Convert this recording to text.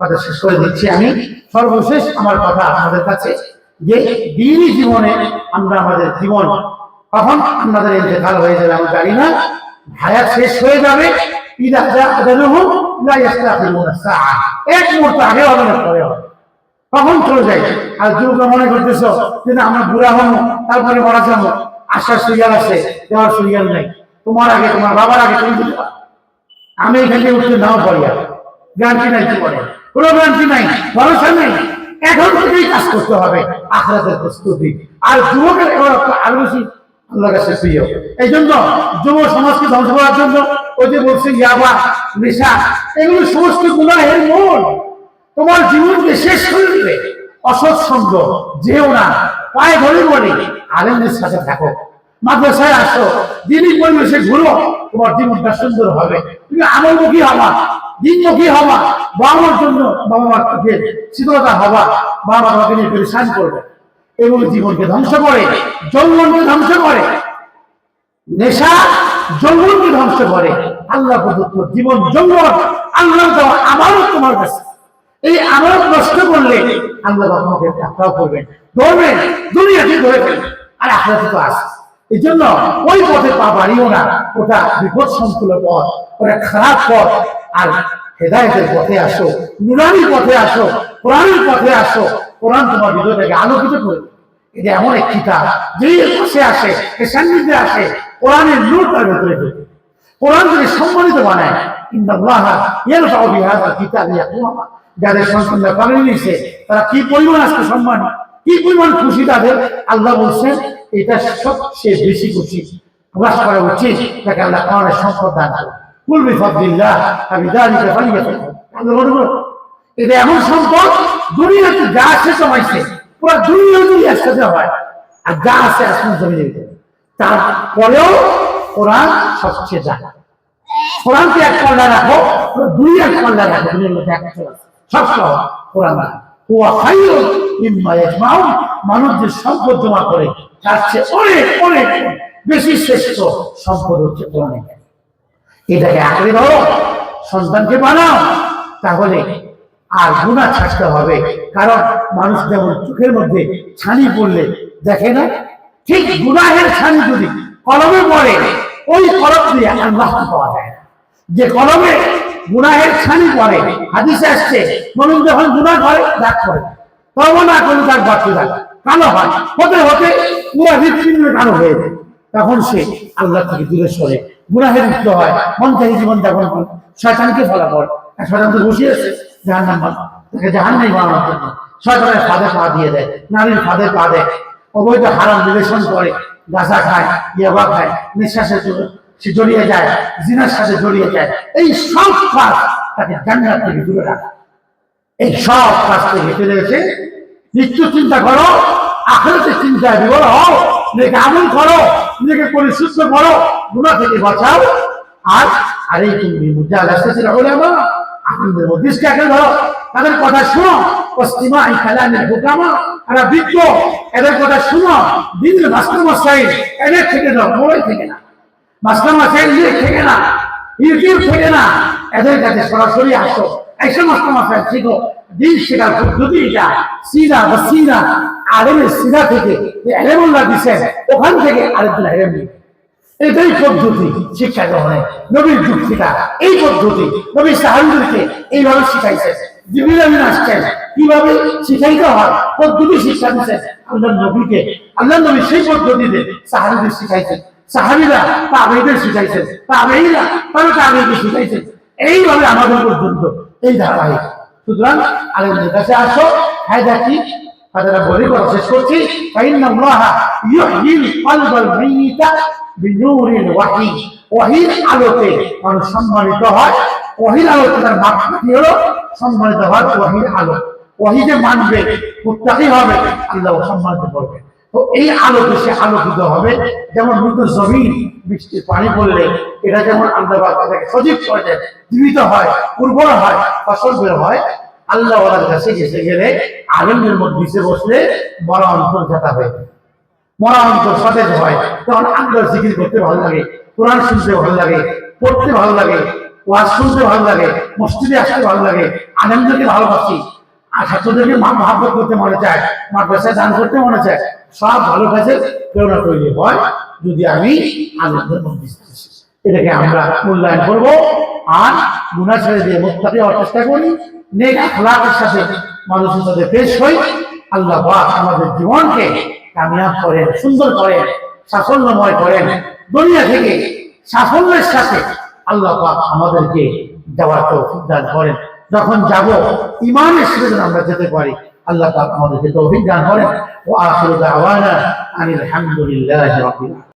কথা শেষ করে দিচ্ছি আমি। সর্বশেষ আমার কথা আপনাদের কাছে, যে দিনই জীবনে আমরা আমাদের জীবন কখন আপনাদের ইন্তেকাল হয়ে যাবে আমি জানি না। হায়াত শেষ হয়ে যাবে। ইস্তাখিরুনা সাআ। এক মুহূর্ত আগে হবে না পরে হবে। কখন চলে যায়? আর মনে করতেছ যে না, আমরা বুড়া হব, তারপরে মারা যাব। আসার সিরিয়াল আছে, দেওয়ার সিরিয়াল নেই। তোমার আগে, তোমার বাবার আগে তুমি আমি এখান উঠতে নাও পারি গ্যারান্টি নাই কি বলে কোনো গ্যারান্টি নাই, ভরসা নাই। এখন থেকেই কাজ করতে হবে, আখরাতের প্রস্তুতি। আর যুবকের এবার আরও বেশি আল্লাহ কাছে প্রিয়। এই জন্য যুব সমাজকে ধ্বংস করার জন্য ওই যে বলছে, ইয়াবা, নেশা, এগুলো সমস্ত গুণাহের মূল। তোমার জীবনকে শেষ করে দিবে। অসৎ সঙ্গ, যেও না। পায়ে ধরে বলে, আলেমদের সাথে থাকো। মাদ্রাসায় আসো, দিনই পরিবেশে ঘুরো, তোমার জীবনটা সুন্দর হবে। তুমি আমলমুখী হবা। দিনমুখী হবা? বাবা মার জন্য বাবা চোখে শীতলতা হবা। বাবা মা তোমাকে নিয়ে পরিশান করবে। এগুলো জীবনকে ধ্বংস করে, যৌবনকে ধ্বংস করে। নেশা যৌবনকে ধ্বংস করে। আল্লাহ প্রদত্ত জীবন যৌবন আল্লাহ দেওয়া আমারও তোমার কাছে। এই আমার নষ্ট করলে আল্লাহ তোমাকে টাকাও করবেন, ধরবেন দুনিয়াতে ধরে ফেলবেন। আর আখড়াতে তো আসে এই জন্য ওই পথে পা বাড়িও না। ওটা বিপদ সংকুল পথ, ওটা খারাপ পথ। আর হেদায়তের পথে আসো নুরানি পথে আসো, কোরআনের পথে আসো। কোরআন তোমার হৃদয়টাকে আলোকিত করবে এটা এমন এক কিতাব এর পাশে আসে, এর সান্নিধ্যে আসে, কোরআনের নূর তার ঢোকে। কোরআন যদি সম্মানিত বানায় যাদের সন্তানরা পালন নিয়েছে, তারা কি পরিমাণ আজকে সম্মান? কি পরিমাণ খুশি তাদের? আল্লাহ বলছেন এটা সবচেয়ে বেশি খুশি। প্রকাশ করা উচিত, যাকে আল্লাহ কোরআনের সম্পদ দান করে কুল বিফাদিল্লাহ আমি দাঁড়িয়ে পালিয়ে এটা এমন সম্পদ, দুনিয়াতে যা আছে সবাইছে পুরো দুনিয়া একসাথে হয়। আর যা আছে আসমান জমিনের তারপরেও কোরআন সবচেয়ে জানা কোরআনকে এক পাল্লা রাখো দুই এক পাল্লা রাখো, দুনিয়ার মধ্যে আছে সব সহ কোরআন। হুয়া খাইরুন মানুষ যে সম্পদ জমা করে, তার চেয়ে অনেক অনেক বেশি শ্রেষ্ঠ সম্পদ হচ্ছে কোরআন এটাকে আঁকড়ে ধরো, সন্তানকে বানাও, তাহলে আর গুণা ছাড়তে হবে। কারণ মানুষ যেমন চোখের মধ্যে ছানি পড়লে দেখে না, ঠিক গুনাহের ছানি যদি কলমে পড়ে, ওই কলম দিয়ে আল্লাহ পাওয়া যায়। যে কলমে গুনাহের ছানি পড়ে, হাদিসে আসছে, মানুষ যখন গুনাহ করে দাগ করে। তবে না করে তার থাকে কালো হয়। হতে হতে পুরো কালো হয়ে যায়। তখন সে আল্লাহ থেকে দূরে সরে। হয়। মন থেকে জীবন যাপন করে। শয়তানকে শয়তান তো বসিয়েছে জাহান নাম তাকে জাহান নেই বানানোর জন্য শয়তানের ফাঁদে পা দিয়ে দেয়। নারীর ফাঁদে পা দেয়। অবৈধ হারাম রিলেশন করে। গাঁজা খায়, ইয়াবা খায় সে জড়িয়ে যায়, জিনার সাথে জড়িয়ে যায়। এই সব কাজ তাকে জান্নাত থেকে দূরে রাখা। এই সব কাজ থেকে ফেলে এসে মৃত্যু চিন্তা করো, আখেরাতে চিন্তায় বিবর হও নিজেকে আমল করো, নিজেকে পরিশুদ্ধ করো, গুণা থেকে বাঁচাও। আর আর এই তুমি মুদ্রা আসতেছিল বলে আমার আনন্দের মধ্যে ধরো। তাদের কথা শোনো পশ্চিমা এই খেলানের হুকামা এরা বিজ্ঞ এদের কথা শুনো, দিনের মাস্টার মশাই এদের থেকে না মোবাইল থেকে না। মাস্টার ইয়ে থেকে না, ইউটিউব থেকে না, এদের কাছে সরাসরি আসো। এই সমস্ত মাসায় শিখো। দিন শেখার পদ্ধতি এটা সিনা বা সিনা আলেমের সিনা থেকে যে আলেমুল্লাহ দিচ্ছেন ওখান থেকে আরেকজন আলেম। এটাই পদ্ধতি শিক্ষা গ্রহণে। নবীর যুগ থেকে এই পদ্ধতি। নবী সাহাবিদেরকে এইভাবে শিখাইছে জিবিল আমিন আসছেন। কীভাবে শিখাইতে হয়? পদ্ধতি শিক্ষা দিচ্ছেন আল্লাহ নবীকে, আল্লাহ নবী সেই পদ্ধতিতে সাহাবিদের শিখাইছেন। সাহাবিরা তাবেইদের শিখাইছেন। তাবেইরা তারা তাবেইকে শিখাইছেন। এইভাবে আমাদের পর্যন্ত এই ধারাবাহিক সুতরাং আলেমদের কাছে আসো ফায়দা কি ফায়দাটা বলে করা শেষ করছি। ফাইন্না আল্লাহ ইউহিল কলবাল মাইয়িতা বিনূরিল ওয়াহি। ওয়াহির আলোতে মানুষ সম্মানিত হয়। ওয়াহির আলোতে তার মাত্রা কি হলো সম্মানিত হয় ওয়াহির আলো। ওয়াহি যে মানবে, মুত্তাকি হবে, আল্লাহ সম্মানিত করবে। এই আলোতে সে আলোকিত হবে। যেমন মৃত জমিন বৃষ্টির পানি পড়লে এটা যেমন আল্লাহ তাকে সজীব করে দেয়, জীবিত হয়, উর্বর হয়, ফসল বের হয়, আল্লাহ কাছে গেছে গেলে আলমের মধ্যে বসলে মরা অন্তর জাতা হয়ে। মরা অন্তর সতেজ হয়। তখন আল্লাহর জিকির করতে ভালো লাগে, কোরআন শুনতে ভালো লাগে, পড়তে ভালো লাগে, ওয়াজ শুনতে ভালো লাগে, মসজিদে আসতে ভালো লাগে আনন্দকে ভালোবাসি। আর ছাত্রদেরকে মা মহাব্বত করতে মনে চায়, মাদ্রাসায় দান করতে মনে চায়। সব ভালো কাজে প্রেরণা তৈরি হয় যদি আমি মধ্যে থাকি। এটাকে আমরা মূল্যায়ন করব আর গুণা ছেড়ে দিয়ে মুক্তাকে হওয়ার চেষ্টা করি, নেক আখলাকের সাথে মানুষের সাথে পেশ হই, আল্লাহ আমাদের জীবনকে কামিয়াব করেন, সুন্দর করেন, সাফল্যময় করেন, দুনিয়া থেকে সাফল্যের সাথে আল্লাহ আমাদেরকে যাওয়ার তো দান করেন যখন যাব ইমানের সাথে আমরা যেতে পারি আল্লাহ পাক আমাদেরকে তৌফিক দান করেন ও আখিরু দাওয়ানা আনিল হামদুলিল্লাহি রাব্বিল আলামিন